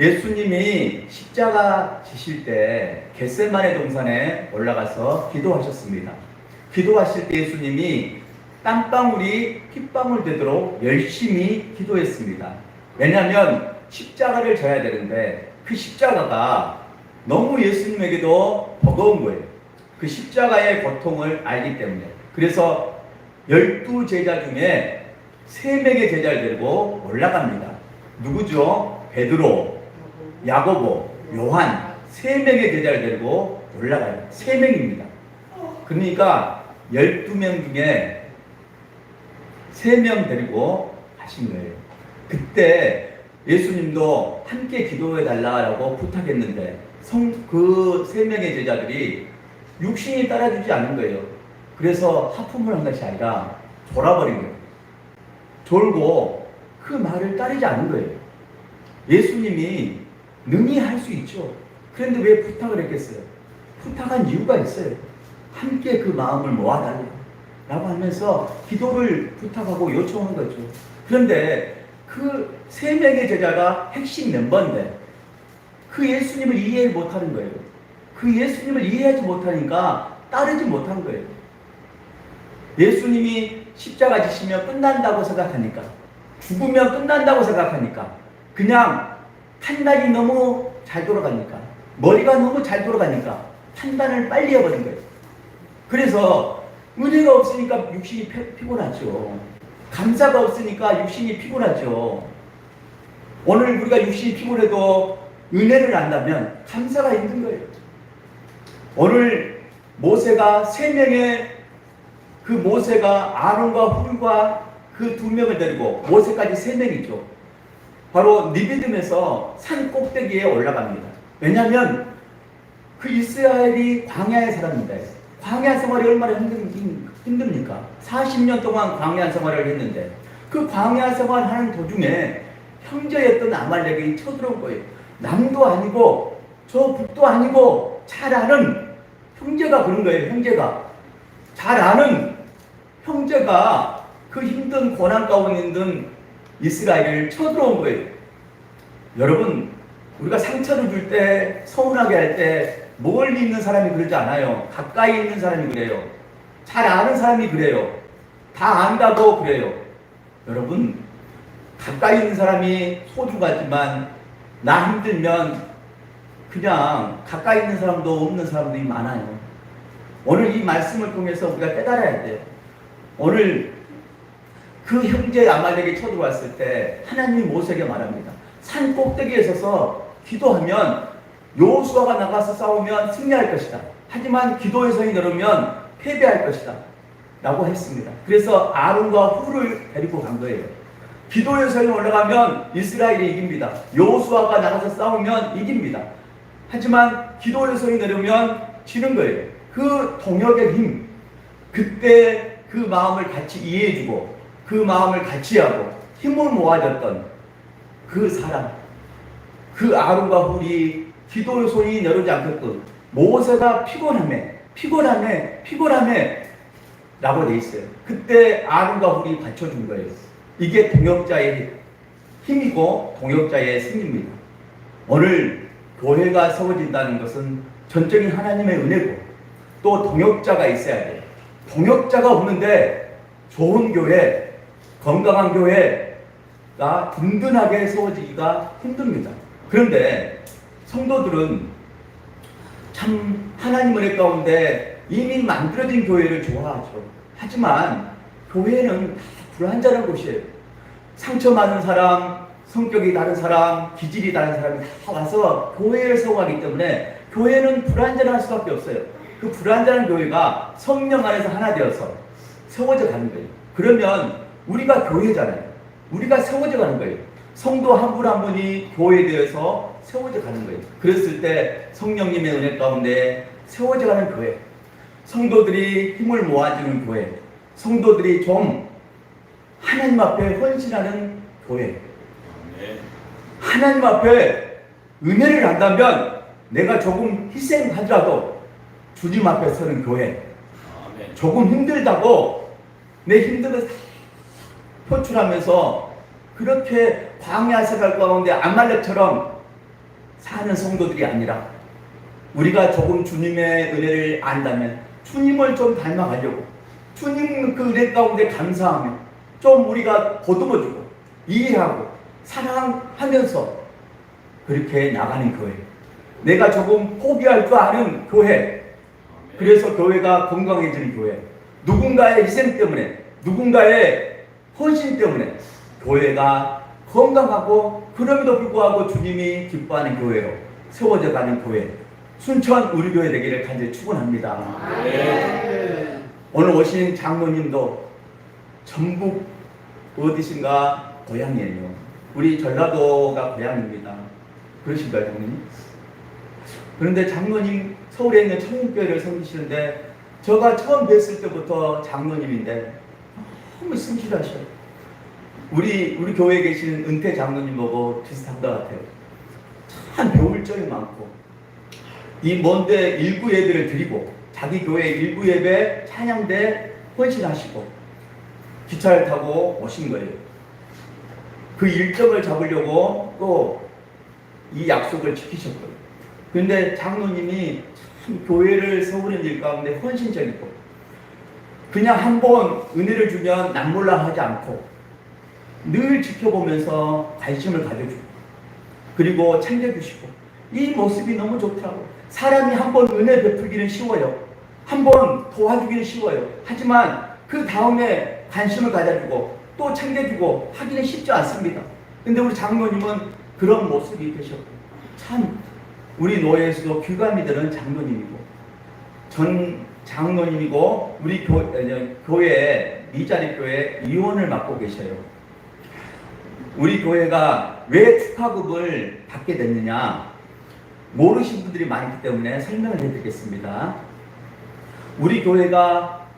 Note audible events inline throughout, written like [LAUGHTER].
예수님이 십자가 지실 때 겟세마네 동산에 올라가서 기도하셨습니다. 기도하실 때 예수님이 땀방울이 핏방울 되도록 열심히 기도했습니다. 왜냐하면 십자가를 져야 되는데 그 십자가가 너무 예수님에게도 버거운 거예요. 그 십자가의 고통을 알기 때문에. 그래서 열두 제자 중에 세 명의 제자를 들고 올라갑니다. 누구죠? 베드로, 야고보, 요한 세 명의 제자를 데리고 올라가요. 세 명입니다. 그러니까 12명 중에 세 명 데리고 가신 거예요. 그때 예수님도 함께 기도해 달라고 부탁했는데 그 세 명의 제자들이 육신이 따라주지 않는 거예요. 그래서 하품을 한 것이 아니라 돌아버린 거예요. 돌고 그 말을 따르지 않는 거예요. 예수님이 능히 할 수 있죠. 그런데 왜 부탁을 했겠어요? 부탁한 이유가 있어요. 함께 그 마음을 모아달라. 라고 하면서 기도를 부탁하고 요청한 거죠. 그런데 그 세 명의 제자가 핵심 멤버인데 그 예수님을 이해 못하는 거예요. 그 예수님을 이해하지 못하니까 따르지 못한 거예요. 예수님이 십자가 지시면 끝난다고 생각하니까 죽으면 끝난다고 생각하니까 그냥 판단이 너무 잘 돌아가니까 머리가 너무 잘 돌아가니까 판단을 빨리 해버린 거예요. 그래서 은혜가 없으니까 육신이 피, 피곤하죠. 감사가 없으니까 육신이 피곤하죠. 오늘 우리가 육신이 피곤해도 은혜를 안다면 감사가 힘든 거예요. 오늘 모세가 세 명의 그 모세가 아론과 훌과 그 두 명을 데리고 모세까지 세 명이죠. 바로 니비듬에서 산 꼭대기에 올라갑니다. 왜냐하면 그 이스라엘이 광야에 살았는데 광야 생활이 얼마나 힘든, 힘듭니까? 40년 동안 광야 생활을 했는데 그 광야 생활하는 도중에 형제였던 아말렉이 쳐들어온 거예요. 남도 아니고 저 북도 아니고 잘 아는 형제가 그런 거예요. 형제가 잘 아는 형제가 그 힘든 고난 가운데 있는 이스라엘을 쳐들어온 거예요. 여러분, 우리가 상처를 줄 때, 서운하게 할 때, 멀리 있는 사람이 그러지 않아요. 가까이 있는 사람이 그래요. 잘 아는 사람이 그래요. 다 안다고 그래요. 여러분, 가까이 있는 사람이 소중하지만, 나 힘들면, 그냥 가까이 있는 사람도 없는 사람들이 많아요. 오늘 이 말씀을 통해서 우리가 깨달아야 돼요. 오늘 그 형제 아말렉이 쳐들어왔을 때 하나님이 모세에게 말합니다. 산 꼭대기에 서서 기도하면 요수아가 나가서 싸우면 승리할 것이다. 하지만 기도의 성이 늘으면 패배할 것이다. 라고 했습니다. 그래서 아론과 후를 데리고 간 거예요. 기도의 성이 올라가면 이스라엘이 이깁니다. 요수아가 나가서 싸우면 이깁니다. 하지만 기도의 성이 내려면 지는 거예요. 그 동역의 힘, 그때 그 마음을 같이 이해해주고 그 마음을 같이 하고 힘을 모아줬던 그 사람, 그 아론과 훌이 기도의 손이 내려오지 않게끔 모세가 피곤함에, 피곤함에, 피곤함에 라고 돼 있어요. 그때 아론과 훌이 받쳐준 거예요. 이게 동역자의 힘이고 동역자의 승리입니다. 오늘 교회가 세워진다는 것은 전적인 하나님의 은혜고 또 동역자가 있어야 돼요. 동역자가 없는데 좋은 교회, 건강한 교회가 든든하게 세워지기가 힘듭니다. 그런데 성도들은 참 하나님 은혜 가운데 이미 만들어진 교회를 좋아하죠. 하지만 교회는 다 불완전한 곳이에요. 상처받은 사람, 성격이 다른 사람, 기질이 다른 사람이 다 와서 교회를 세워가기 때문에 교회는 불완전할 수밖에 없어요. 그 불완전한 교회가 성령 안에서 하나 되어서 세워져 가는 거예요. 그러면 우리가 교회잖아요. 우리가 세워져 가는 거예요. 성도 한 분 한 분이 교회되어서 세워져 가는 거예요. 그랬을 때 성령님의 은혜 가운데 세워져 가는 교회. 성도들이 힘을 모아주는 교회. 성도들이 좀 하나님 앞에 헌신하는 교회. 하나님 앞에 은혜를 한다면 내가 조금 희생하더라도 주님 앞에 서는 교회. 조금 힘들다고 내 힘듦 을 표출하면서 그렇게 광야 생활 가운데 아말렉처럼 사는 성도들이 아니라 우리가 조금 주님의 은혜를 안다면 주님을 좀 닮아가려고 주님 그 은혜 가운데 감사하며 좀 우리가 보듬어주고 이해하고 사랑하면서 그렇게 나가는 교회. 내가 조금 포기할 줄 아는 교회. 그래서 교회가 건강해지는 교회. 누군가의 희생 때문에 누군가의 헌신 때문에 교회가 건강하고 그럼에도 불구하고 주님이 기뻐하는 교회로 세워져 가는 교회 순천 우리 교회 되기를 간절히 축원합니다. 네. 오늘 오신 장로님도 전북 어디신가 고향이에요. 우리 전라도가 고향입니다. 그러신가요, 장로님? 그런데 장로님 서울에 있는 청문교회를 섬기시는데 제가 처음 뵀을 때부터 장로님인데 너무 성실하셔요. 우리 우리 교회에 계신 은퇴 장로님하고 비슷한 것 같아요. 참 배울 점이 많고 이 먼데 일부 예배를 드리고 자기 교회 일부 예배 찬양대 헌신하시고 기차를 타고 오신 거예요. 그 일정을 잡으려고 또 이 약속을 지키셨고요. 그런데 장로님이 참 교회를 세우는 일 가운데 헌신적이고 그냥 한 번 은혜를 주면 남몰라 하지 않고 늘 지켜보면서 관심을 가져주고 그리고 챙겨주시고 이 모습이 너무 좋더라고. 사람이 한 번 은혜 베풀기는 쉬워요. 한 번 도와주기는 쉬워요. 하지만 그 다음에 관심을 가져주고 또 챙겨주고 하기는 쉽지 않습니다. 근데 우리 장로님은 그런 모습이 되셨고 참 우리 노예에서도 귀감이 되는 장로님이고 전 장로님이고 우리 교, 교회 미자리 교회 위원을 맡고 계셔요. 우리 교회가 왜 축하급을 받게 됐느냐 모르신 분들이 많기 때문에 설명을 해드리겠습니다. 우리 교회가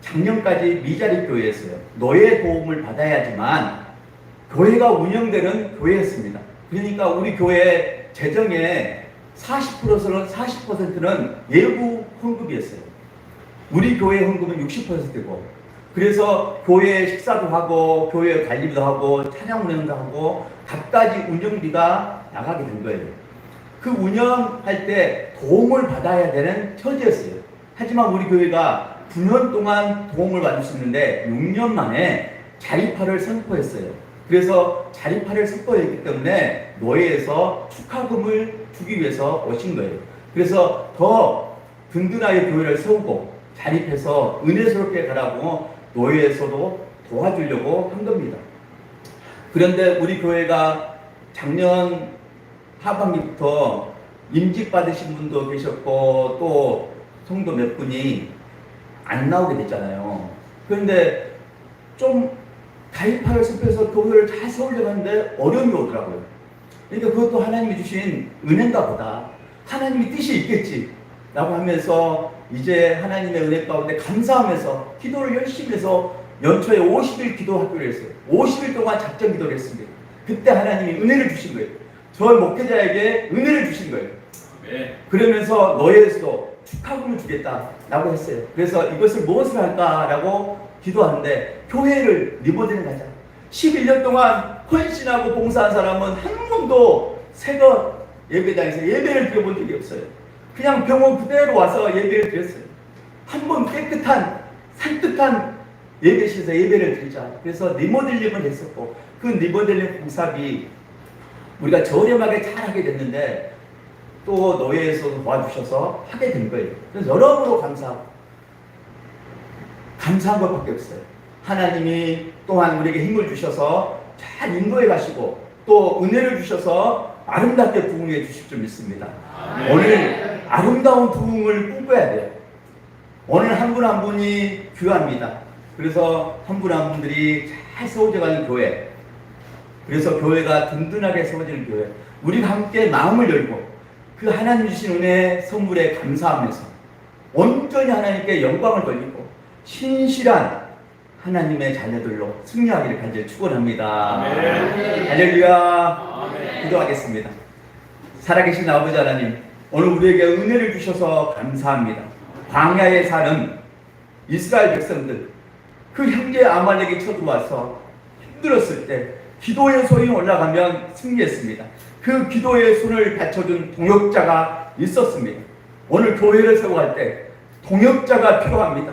작년까지 미자리 교회였어요. 노예 도움을 받아야지만 교회가 운영되는 교회였습니다. 그러니까 우리 교회 재정의 40%는 40%는 예부 헌금이었어요. 우리 교회 헌금은 60%고 그래서 교회 식사도 하고 교회 관리도 하고 찬양 운영도 하고 갖가지 운영비가 나가게 된 거예요. 그 운영할 때 도움을 받아야 되는 처지였어요. 하지만 우리 교회가 9년 동안 도움을 받을 수 있는데 6년 만에 자립화를 선포했어요. 그래서 자립화를 선포했기 때문에 노예에서 축하금을 주기 위해서 오신 거예요. 그래서 더 든든하게 교회를 세우고 자립해서 은혜스럽게 가라고 노예에서도 도와주려고 한 겁니다. 그런데 우리 교회가 작년 하반기부터 임직 받으신 분도 계셨고 또 성도 몇 분이 안 나오게 됐잖아요. 그런데 좀 가입하를 습해서 교회를 잘 세우려고 하는데 어려움이 오더라고요. 그러니까 그것도 하나님이 주신 은혜인가 보다. 하나님이 뜻이 있겠지. 라고 하면서 이제 하나님의 은혜 가운데 감사하면서 기도를 열심히 해서 연초에 50일 기도하기로 했어요. 50일 동안 작전 기도를 했습니다. 그때 하나님이 은혜를 주신 거예요. 저 목회자에게 은혜를 주신 거예요. 네. 그러면서 너희에서도 축하금을 주겠다라고 했어요. 그래서 이것을 무엇을 할까라고 기도하는데 교회를 리모델링 하자. 11년 동안 헌신하고 봉사한 사람은 한 번도 새거 예배당에서 예배를 드려본 적이 없어요. 그냥 병원 그대로 와서 예배를 드렸어요. 한 번 깨끗한 산뜻한 예배실에서 예배를 드리자. 그래서 리모델링을 했었고 그 리모델링 공사비 우리가 저렴하게 잘 하게 됐는데 또 노예에서 도와주셔서 하게 된 거예요. 그래서 여러모로 감사하고 감사한 것밖에 없어요. 하나님이 또한 우리에게 힘을 주셔서 잘 인도해 가시고 또 은혜를 주셔서 아름답게 부흥해 주실 줄 믿습니다. 아멘. 오늘 아름다운 부흥을 꿈꿔야 돼요. 오늘 한 분한 분이 귀합니다. 그래서 한분한 분들이 잘 세워져 가는 교회. 그래서 교회가 든든하게 세워지는 교회. 우리가 함께 마음을 열고 그 하나님 주신 은혜 선물에 감사하면서 온전히 하나님께 영광을 돌리고 신실한 하나님의 자녀들로 승리하기를 간절히 축원합니다. 할렐루야. 기도하겠습니다. 살아계신 아버지 하나님, 오늘 우리에게 은혜를 주셔서 감사합니다. 광야에 사는 이스라엘 백성들, 그 형제 아말렉이 쳐들어와서 힘들었을 때 기도의 소리 올라가면 승리했습니다. 그 기도의 손을 받쳐준 동역자가 있었습니다. 오늘 교회를 세워갈 때 동역자가 필요합니다.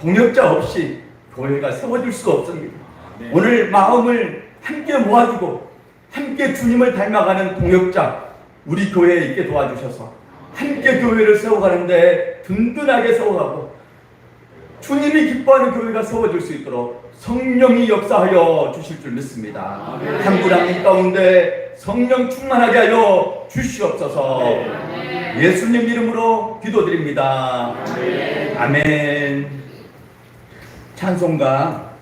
동역자 없이 교회가 세워질 수가 없습니다. 네. 오늘 마음을 함께 모아주고 함께 주님을 닮아가는 동역자 우리 교회에 있게 도와주셔서 함께 교회를 세워가는데 든든하게 세워가고 주님이 기뻐하는 교회가 세워질 수 있도록 성령이 역사하여 주실 줄 믿습니다. 한국당님 가운데 성령 충만하게 하여 주시옵소서. 예수님 이름으로 기도드립니다. 아멘. 찬송가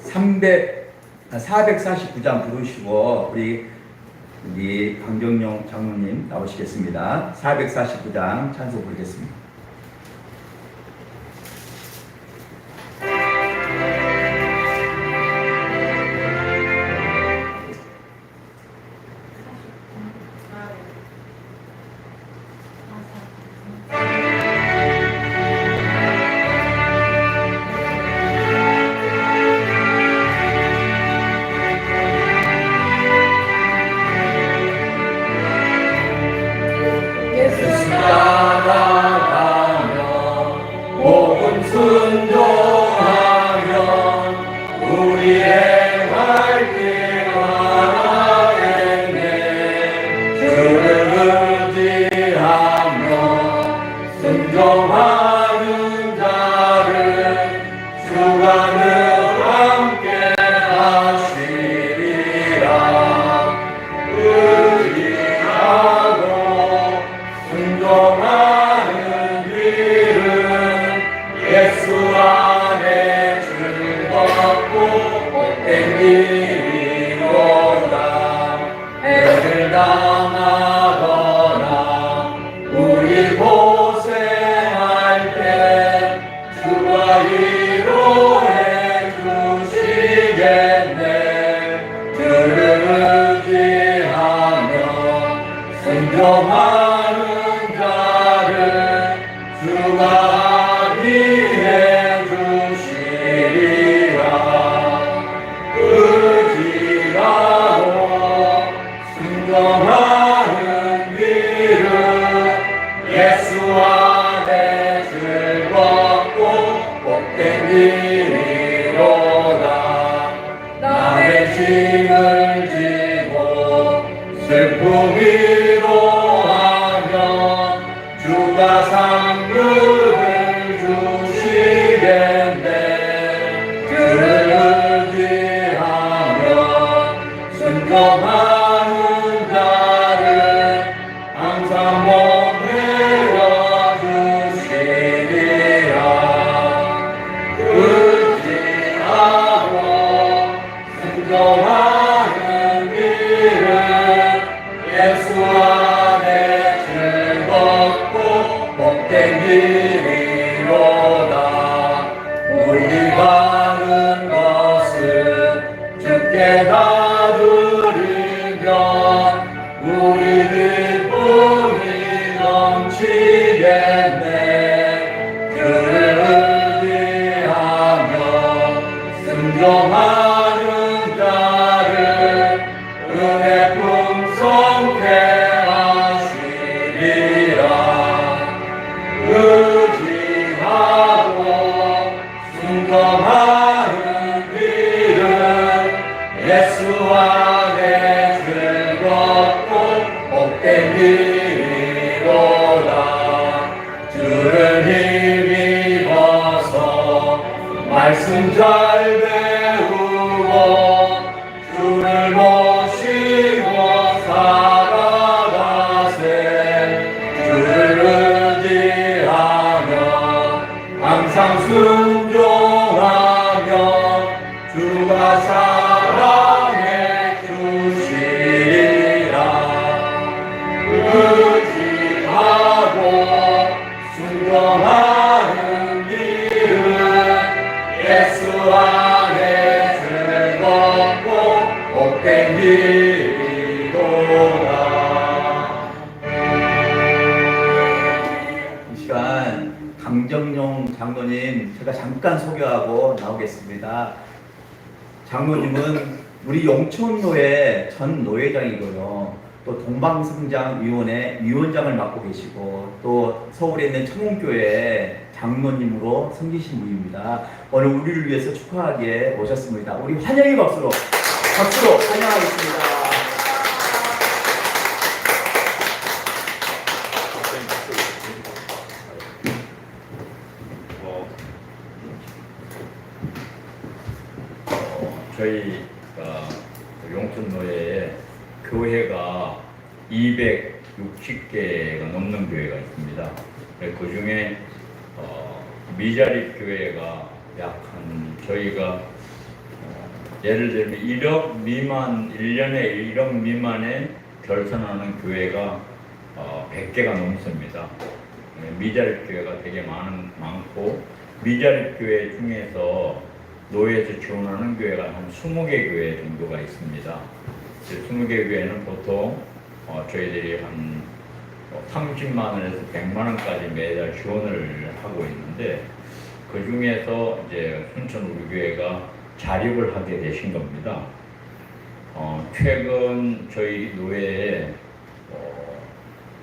300 449장 부르시고 우리 우리 강정용 장로님 나오시겠습니다. 449장 찬송 부르겠습니다. 주 강정용 장로님 제가 잠깐 소개하고 나오겠습니다. 장로님은 우리 용천노회 전 노회장이고요. 또 동방성장위원회 위원장을 맡고 계시고 또 서울에 있는 청운교회 장로님으로 섬기신 분입니다. 오늘 우리를 위해서 축하하게 오셨습니다. 우리 환영의 박수로 박수로 환영하겠습니다. 어, 저희 어, 용천노회에 교회가 260개가 넘는 교회가 있습니다. 그 중에 어, 미자립 교회가 약 한 저희가 어, 예를 들면 1억 미만 1년에 1억 미만에 결산하는 교회가 어, 100개가 넘습니다. 네, 미자립 교회가 되게 많은 많고 미자립 교회 중에서 노예에서 지원하는 교회가 한 20개 교회 정도가 있습니다. 20개 교회는 보통 어, 저희들이 한 30만 원에서 100만 원까지 매달 지원을 하고 있는데 그 중에서 이제 순천 우리 교회가 자립을 하게 되신 겁니다. 어, 최근 저희 노예에 어,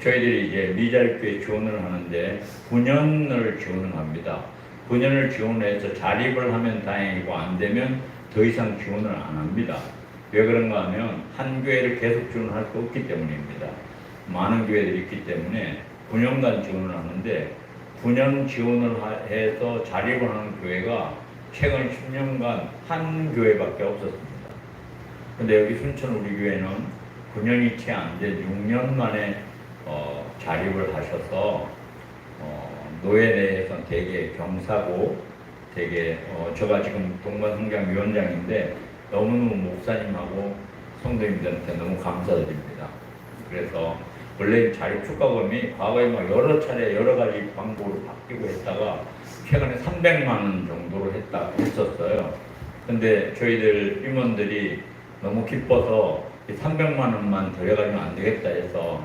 저희들이 이제 미자립교회 지원을 하는데 9년을 지원을 합니다. 9년을 지원해서 자립을 하면 다행이고 안 되면 더 이상 지원을 안 합니다. 왜 그런가 하면 한 교회를 계속 지원할 수 없기 때문입니다. 많은 교회들이 있기 때문에 9년간 지원을 하는데 9년 지원을 하- 해서 자립을 하는 교회가 최근 10년간 한 교회밖에 없었습니다. 근데 여기 순천 우리 교회는 9년이 채 안 된 6년 만에 어, 자립을 하셔서 어, 노예 내에서 되게 경사고 되게 어, 제가 지금 동반성장위원장인데 너무너무 목사님하고 성도님들한테 너무 감사드립니다. 그래서 원래 자립 축가금이 과거에 막 여러 차례 여러 가지 방법으로 바뀌고 했다가 최근에 300만 원 정도로 했다 했었어요. 근데 저희들 임원들이 너무 기뻐서 이 300만 원만 들여가면 안 되겠다 해서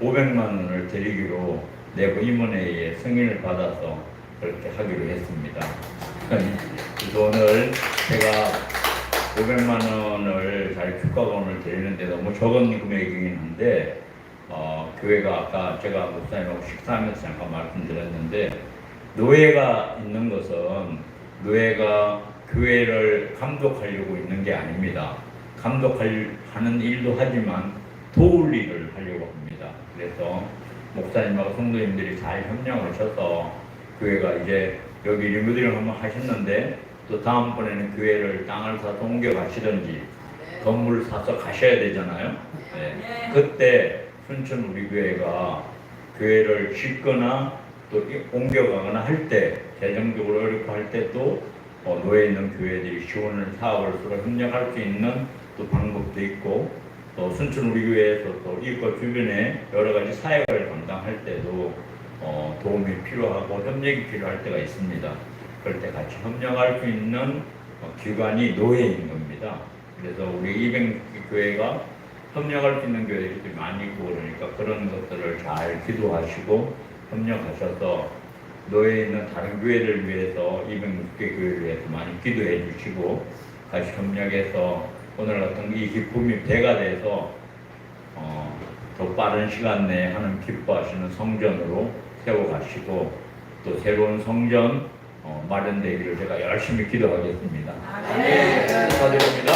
500만 원을 드리기로 내부 임원회의에 승인을 받아서 그렇게 하기로 했습니다. [LAUGHS] 그래서 오늘 제가 500만 원을 자립 축가금을 드리는데 너무 적은 금액이긴 한데 어, 교회가 아까 제가 목사님하고 식사하면서 잠깐 말씀드렸는데 노예가 있는 것은 노예가 교회를 감독하려고 있는 게 아닙니다. 감독하는 일도 하지만 도울 일을 하려고 합니다. 그래서 목사님하고 성도님들이 잘 협력하셔서 교회가 이제 여기 리모델링 한번 하셨는데 또 다음번에는 교회를 땅을 사서 옮겨 가시든지 건물 사서 가셔야 되잖아요. 네. 그때 순천 우리 교회가 교회를 짓거나 또 이- 옮겨가거나 할 때 재정적으로 어렵고 할때또 어, 노예 있는 교회들이 지원을 사업을 서로 협력할 수 있는 또 방법도 있고 또 순천 우리 교회에서 또 이과 주변에 여러 가지 사역을 감당할 때도 어, 도움이 필요하고 협력이 필요할 때가 있습니다. 그럴 때 같이 협력할 수 있는 어, 기관이 노예인 겁니다. 그래서 우리 이백 교회가 협력할 수 있는 교회들이 좀 많이 있고 그러니까 그런 것들을 잘 기도하시고 협력하셔서 노예에 있는 다른 교회를 위해서 206개 교회를 위해서 많이 기도해 주시고 같이 협력해서 오늘 같은 이 기쁨이 대가 돼서 어, 더 빠른 시간 내에 하는 기뻐하시는 성전으로 세워가시고 또 새로운 성전 어, 마련되기를 제가 열심히 기도하겠습니다. 축하드립니다.